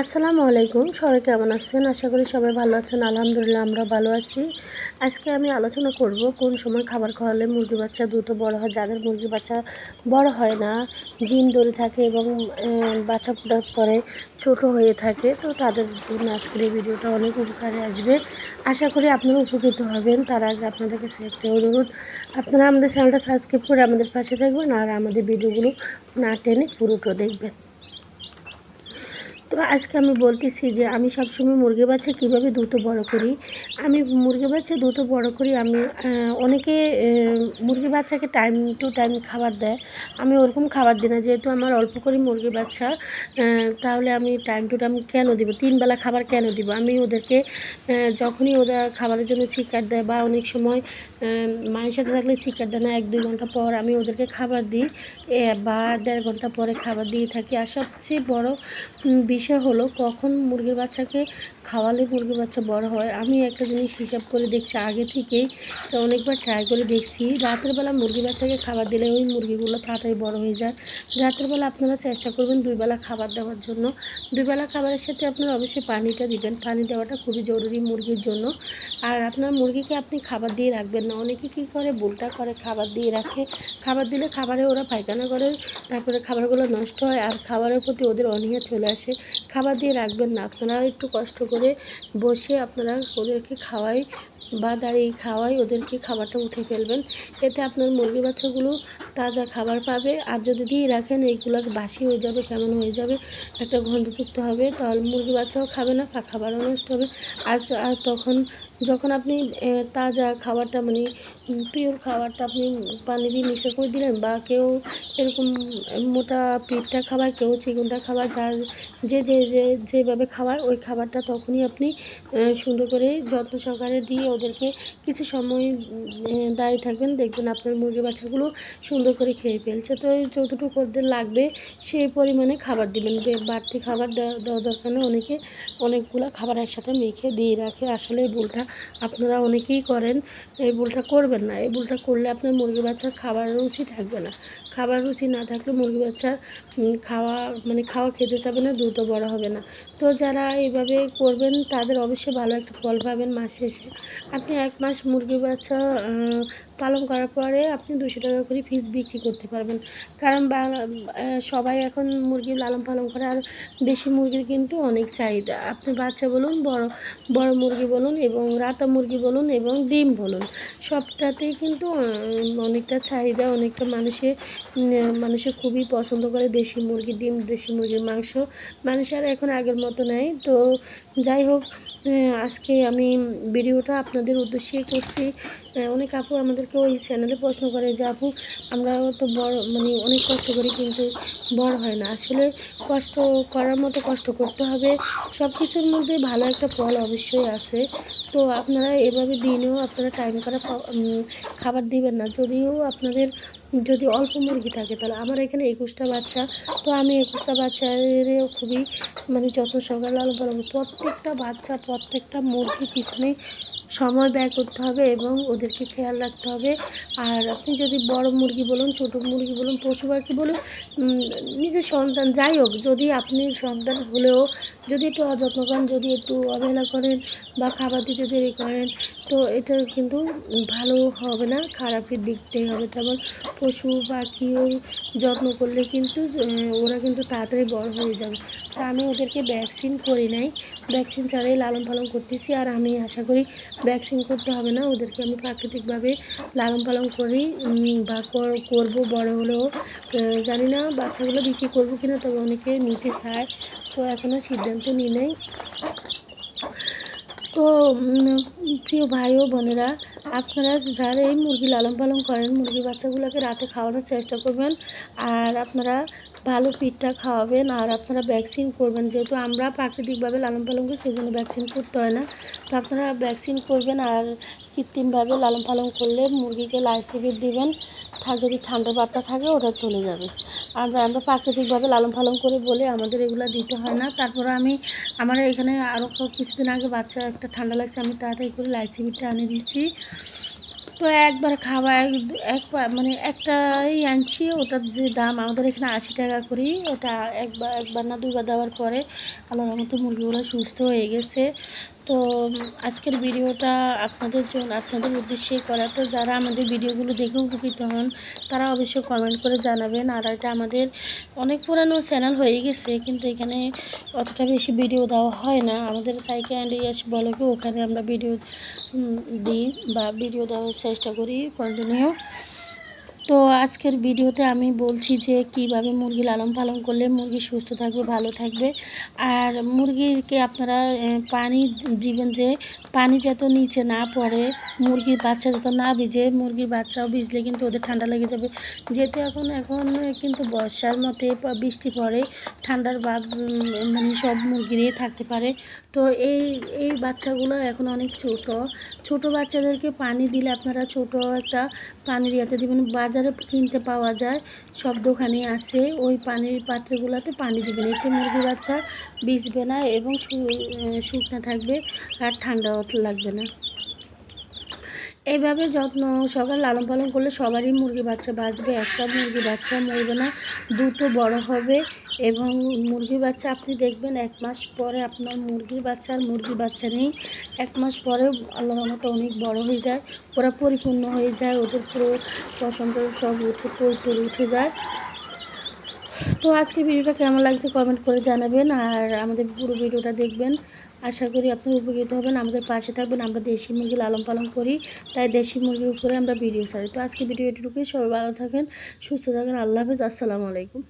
আসসালামু আলাইকুম। সবাই কেমন আছেন? আশা করি সবাই ভালো আছেন। আলহামদুলিল্লাহ, আমরা ভালো আছি। আজকে আমি আলোচনা করব কোন সময় খাবার খাওয়ালে মুরগি বাচ্চা দ্রুত বড় হয়। যাদের মুরগি বাচ্চা বড় হয় না, জিন ধরে থাকে এবং বাচ্চা ফোটার পরে ছোট হয়ে থাকে, তো তাদের জন্য আজকের এই ভিডিওটা অনেক উপকারে আসবে। আশা করি আপনারা উপকৃত হবেন। তার আগে আপনাদের কাছে একটা অনুরোধ, আপনারা আমাদের চ্যানেলটা সাবস্ক্রাইব করে আমাদের পাশে থাকবেন আর আমাদের ভিডিওগুলো না টেনে পুরোটা দেখবেন। তো আজকে আমি বলতেছি যে আমি সবসময় মুরগি বাচ্চা কীভাবে দ্রুত বড় করি? আমি মুরগি বাচ্চা দ্রুত বড় করি, আমি অনেকে মুরগি বাচ্চাকে টাইম টু টাইম খাবার দেয়। আমি ওরকম খাবার দিই না, যেহেতু আমার অল্প করে মুরগি বাচ্চা তাহলে আমি টাইম টু টাইম কেন দিব? তিন বেলা খাবার কেন দিব? আমি ওদেরকে যখনই ওরা খাবারের জন্য চিকার দেয় বা অনেক সময় মায়ের সাথে থাকলে চিকার দেয় না, এক দুই ঘণ্টা পর আমি ওদেরকে খাবার দিই বা দেড় ঘণ্টা পরে খাবার দিয়ে থাকি। আর সবচেয়ে বড় বিষয় হলো কখন মুরগির বাচ্চাকে খাওয়ালে মুরগির বাচ্চা বড় হয়। আমি একটা জিনিস হিসাব করে দেখছি, আগে থেকেই তো অনেকবার ট্রাই করে দেখছি। রাতের বেলা মুরগি বাচ্চাকে খাবার দিলে ওই মুরগিগুলো তাড়াতাড়ি বড় হয়ে যায়। রাতের বেলা আপনারা চেষ্টা করবেন দুই বেলা খাবার দেওয়ার জন্য। দুই বেলা খাবারের সাথে আপনারা অবশ্যই পানিটা দিবেন। পানি দেওয়াটা খুবই জরুরি মুরগির জন্য। আর আপনার মুরগিকে আপনি খাবার দিয়ে রাখবেন না। অনেকে কী করে? ভুলটা করে, খাবার দিয়ে রাখে। খাবার দিলে খাবারে ওরা পায়খানা করে, তারপরে খাবারগুলো নষ্ট হয়। আর খাবারের প্রতি ওদের অনীহা চলে আসে। খাবার দিয়ে রাখবেন না। আপনারা একটু কষ্ট করে বসে আপনারা ওদেরকে খাওয়াই বা দাঁড়িয়ে খাওয়াই, ওদেরকে খাবারটা উঠে ফেলবেন। এতে আপনার মুরগি বাচ্চাগুলো তাজা খাবার পাবে। আর যদি দিয়ে রাখেন, এইগুলো বাসি হয়ে যাবে, কেমন হয়ে যাবে, একটা গন্ধযুক্ত হবে। তাহলে মুরগি বাচ্চাও খাবে না, খাবারও নষ্ট হবে। আর তখন যখন আপনি তাজা খাবারটা মানে পিওর খাবারটা আপনি পানি দিয়ে মিশে করে দিলেন বা কেউ এরকম মোটা পিঠটা খাবার, কেউ চিকনটা খাবার যা যে যে যে, যেভাবে খাওয়ায় ওই খাবারটা তখনই আপনি সুন্দর করে যত্ন সহকারে দিয়ে ওদেরকে কিছু সময় দাঁড়িয়ে থাকবেন। দেখবেন আপনার মুরগি বাচ্চাগুলো সুন্দর করে খেয়ে ফেলছে। তো যতটুকু ওদের লাগবে, সেই পরিমাণে খাবার দিবেন। বাড়তি খাবার দেওয়া দরকার নেই। অনেকে অনেকগুলো খাবার একসাথে মেখে দিয়ে রাখে। আসলে এই ভুলটা আপনারা অনেকেই করেন, এই ভুলটা করবেন না। এই ভুলটা করলে আপনার মুরগি বাচ্চার খাবার রুচি থাকবে না। খাবার রুচি না থাকলে মুরগি বাচ্চা খাওয়া মানে খাওয়া খেতে চাবে না, দ্রুত বড় হবে না। তো যারা এইভাবে করবেন, তাদের অবশ্যই ভালো একটা ফল পাবেন মাস শেষে। আপনি এক মাস মুরগি বাচ্চা পালন করার পরে আপনি দুশো টাকা করে ফিস বিক্রি করতে পারবেন। কারণ সবাই এখন মুরগি লালন পালন করে আর দেশি মুরগির কিন্তু অনেক চাহিদা। আপনি বাচ্চা বলুন, বড় বড় মুরগি বলুন এবং রাতা মুরগি বলুন এবং ডিম বলুন, সবটাতেই কিন্তু অনেকটা চাহিদা, অনেকটা মানুষে মানুষে খুবই পছন্দ করে দেশি মুরগির ডিম, দেশি মুরগির মাংস। মানুষ আর এখন আগের মতো নেয় তো যাই হোক আজকে আমি ভিডিওটা আপনাদের উদ্দেশ্যে করছি। অনেক আপু আমাদেরকে ওই চ্যানেলে প্রশ্ন করে যে, আপু আমরা তো বড় মানে অনেক কষ্ট করি কিন্তু বড় হয় না। আসলে কষ্ট করার মতো কষ্ট করতে হবে। সব কিছুর মধ্যে ভালো একটা ফল অবশ্যই আছে। তো আপনারা এভাবে দিনেও আপনারা টাইম করা খাবার দিবেন না। যদিও আপনাদের, যদি অল্প মুরগি থাকে, তাহলে আমার এখানে একুশটা বাচ্চা, তো আমি একুশটা বাচ্চারও খুবই মানে যত সকাল লালন পালন প্রত্যেকটা বাচ্চা, প্রত্যেকটা মুরগির পিছনে সময় ব্যয় করতে হবে এবং ওদেরকে খেয়াল রাখতে হবে। আর আপনি যদি বড় মুরগি বলুন, ছোটো মুরগি বলুন, পশু পাখি বলুন নিজের সন্তান যাই হোক, যদি আপনি সন্তান হলেও যদি একটু অযত্ন করেন, যদি একটু অবহেলা করেন বা খাবার দিতে দেরি করেন, তো এটা কিন্তু ভালো হবে না, খারাপের দিকটাই হবে। তেমন পশু পাখিও যত্ন করলে কিন্তু ওরা কিন্তু তাড়াতাড়ি বড় হয়ে যাবে। তা আমি ওদেরকে ভ্যাকসিন করি নাই। ভ্যাকসিন ছাড়াই লালন পালন করতেছি আর আমি আশা করি ভ্যাকসিন করতে হবে না। ওদেরকে আমি প্রাকৃতিকভাবে লালন পালন করি। বা করব বড় হলেও। জানি না বাচ্চাগুলো বিক্রি করব কিনা, তবে অনেকে নিতে চায়। তো এখনও সিদ্ধান্ত নিই নেই। তো প্রিয় ভাই ও বোনেরা, আপনারা যারা এই মুরগি লালন পালন করেন, মুরগি বাচ্চাগুলোকে রাতে খাওয়ানোর চেষ্টা করবেন। আর আপনারা ভালো পিঠটা খাওয়াবেন আর আপনারা ভ্যাকসিন করবেন। যেহেতু আমরা প্রাকৃতিকভাবে লালন পালন করি সেই জন্য ভ্যাকসিন করতে হয় না। তো আপনারা ভ্যাকসিন করবেন আর কৃত্রিমভাবে লালন পালন করলে মুরগিকে লাইসিবিট দিবেন। যদি ঠান্ডা ভাবটা থাকে, ওটা চলে যাবে। আমরা আমরা প্রাকৃতিকভাবে লালন পালন করে বলে আমাদের এগুলো দিতে হয় না। তারপরে আমি আমার এখানে আরও কিছুদিন আগে বাচ্চা একটা ঠান্ডা লাগছে, আমি তাড়াতাড়ি করে লাইসিবিটটা আনে দিচ্ছি। তো একবার খাওয়া এক, একবার মানে একটাই আনছি, ওটার যে দাম আমাদের এখানে আশি টাকা করি, ওটা একবার একবার না দুবার দেওয়ার পরে আল্লাহর মতো মুরগিগুলো সুস্থ হয়ে গেছে। তো আজকের ভিডিওটা আপনাদের জন্য, আপনাদের উদ্দেশ্যে করা। তো যারা আমাদের ভিডিওগুলো দেখে উপকৃত হন, তারা অবশ্যই কমেন্ট করে জানাবেন। আর এটা আমাদের অনেক পুরানো চ্যানেল হয়ে গেছে, কিন্তু এখানে অতটা বেশি ভিডিও দেওয়া হয় না। আমাদের সাইকেল অ্যান্ড ইয়াস বলে ওখানে আমরা ভিডিও দিই বা ভিডিও দেওয়ার চেষ্টা করি কন্টিনিউ তো আজকের ভিডিওতে আমি বলছি যে কীভাবে মুরগি লালন পালন করলে মুরগি সুস্থ থাকবে, ভালো থাকবে। আর মুরগিকে আপনারা পানি দিবেন যে পানি যাতে নিচে না পড়ে, মুরগির বাচ্চা যাতে না ভিজে, মুরগির বাচ্চাও ভিজলে কিন্তু ওদের ঠান্ডা লেগে যাবে। যেহেতু এখন এখন কিন্তু বর্ষার মতে বৃষ্টি পড়ে, ঠান্ডার ভাব মানে সব মুরগিরই থাকতে পারে। তো এই এই বাচ্চাগুলো এখন অনেক ছোট। ছোট বাচ্চাদেরকে পানি দিলে আপনারা ছোট একটা পানির ইয়াতে দিবেন। বাজারে কিনতে পাওয়া যায়। সব দোকানে আসে ওই পানির পাত্রগুলোতে পানি দিবেন। এতে মুরগি বাচ্চা বিষবে না এবং শুকনো থাকবে আর ঠান্ডাও লাগবে না। এইভাবে যত্ন সকাল লালন পালন করলে সবারই মুরগি বাচ্চা বাঁচবে, একটা মুরগি বাচ্চা মরবে না, দুটো বড় হবে এবং মুরগির বাচ্চা আপনি দেখবেন এক মাস পরে আপনার মুরগির বাচ্চা আর মুরগির বাচ্চা নেই, এক মাস পরে আল্লাহ অনেক বড় হয়ে যায়, ওরা পরিপূর্ণ হয়ে যায়, ওদের পুরো পছন্দ সব উঠে পুরোপুরি উঠে যায়। তো আজকে ভিডিওটা কেমন লাগছে কমেন্ট করে জানাবেন, আর আমাদের পুরো ভিডিওটা দেখবেন। আশা করি আপনি উপকৃত হবেন। আমাদের পাশে থাকবেন, আমরা দেশি মুরগি লালন পালন করি, তাই দেশি মুরগির উপরে আমরা ভিডিও ছাড়ি। তো আজকে ভিডিও এটুকুই, সবাই ভালো থাকেন, সুস্থ থাকেন, আল্লাহ হাফেজ, আসসালামু আলাইকুম।